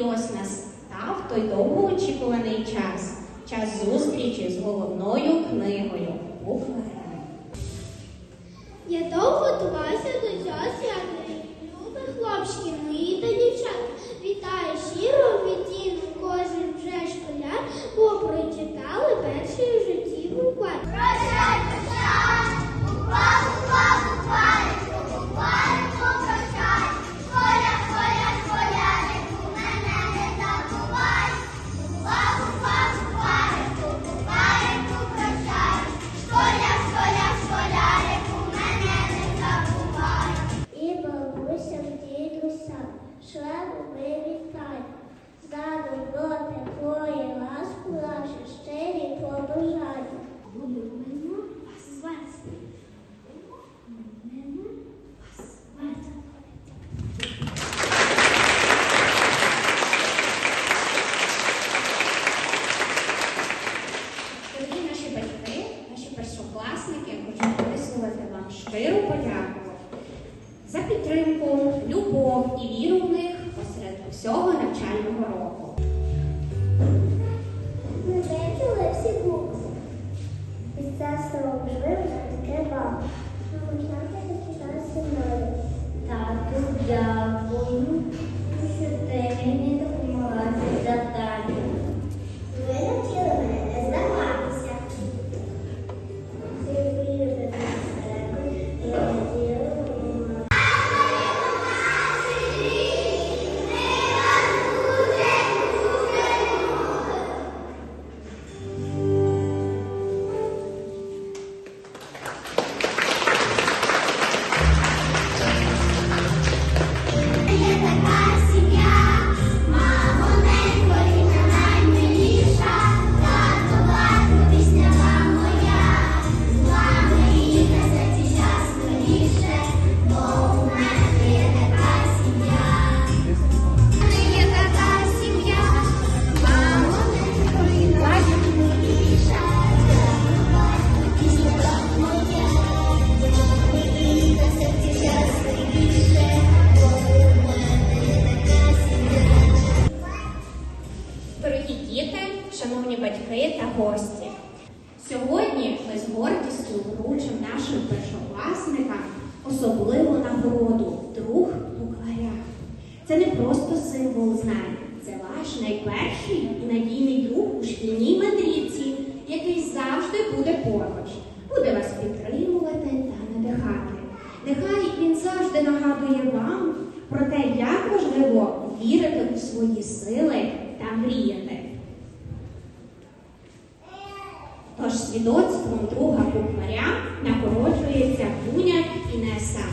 настав той довгоочікуваний час. Час зустрічі з головною книгою Букварем. Я довго готувався до цього свята. Любі хлопчики, мої щиру за підтримку, любов і віру в них посеред усього навчального року. Ми вивчили всі букви. І це село можливо таке вам. Ми можна запитати зі мною. Так, дякую, шановні батьки та гості. Сьогодні ми з гордістю вручимо нашим першокласникам особливу нагороду друг букваря. Це не просто символ знань, це ваш найперший і надійний друг у шкільній мандрівці, який завжди буде поруч, буде вас підтримувати та надихати. Нехай він завжди нагадує вам про те, як важливо вірити у свої сили та мріяти. Тож свідоцтвом друга кухмаря нагороджується Буня Інеса.